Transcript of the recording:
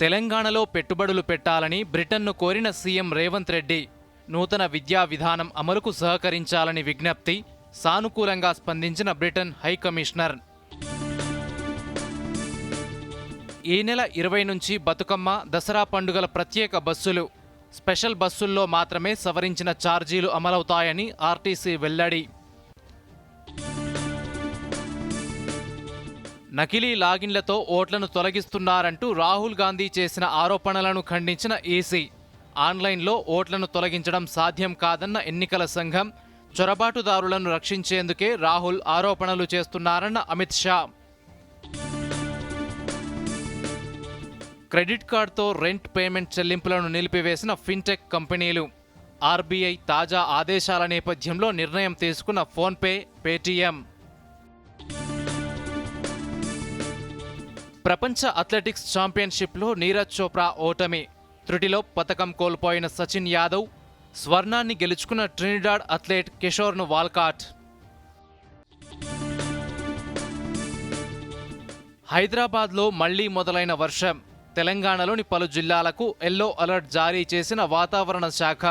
తెలంగాణలో పెట్టుబడులు పెట్టాలని బ్రిటన్ను కోరిన సీఎం రేవంత్ రెడ్డి నూతన విద్యా విధానం అమలుకు సహకరించాలని విజ్ఞప్తి సానుకూలంగా స్పందించిన బ్రిటన్ హై కమిషనర్ ఈ నెల ఇరవై నుంచి బతుకమ్మ దసరా పండుగల ప్రత్యేక బస్సులు స్పెషల్ బస్సుల్లో మాత్రమే సవరించిన ఛార్జీలు అమలవుతాయని ఆర్టీసీ వెల్లడి. నకిలీ లాగిన్లతో ఓట్లను తొలగిస్తున్నారంటూ రాహుల్ గాంధీ చేసిన ఆరోపణలను ఖండించిన ఈసీ. ఆన్లైన్లో ఓట్లను తొలగించడం సాధ్యం కాదన్న ఎన్నికల సంఘం చొరబాటుదారులను రక్షించేందుకే రాహుల్ ఆరోపణలు చేస్తున్నారన్న అమిత్ షా. క్రెడిట్ కార్డుతో రెంట్ పేమెంట్ చెల్లింపులను నిలిపివేసిన ఫిన్టెక్ కంపెనీలు. ఆర్బీఐ తాజా ఆదేశాల నేపథ్యంలో నిర్ణయం తీసుకున్న ఫోన్పే పేటీఎం. ప్రపంచ అథ్లెటిక్స్ ఛాంపియన్షిప్లో నీరజ్ చోప్రా ఓటమి. త్రుటిలో పతకం కోల్పోయిన సచిన్ యాదవ్ స్వర్ణాన్ని గెలుచుకున్న ట్రినిడాడ్ అథ్లెట్ కిషోర్ను వాల్కాట్. హైదరాబాద్లో మళ్ళీ మొదలైన వర్షం. తెలంగాణలోని పలు జిల్లాలకు ఎల్లో అలర్ట్ జారీ చేసిన వాతావరణ శాఖ.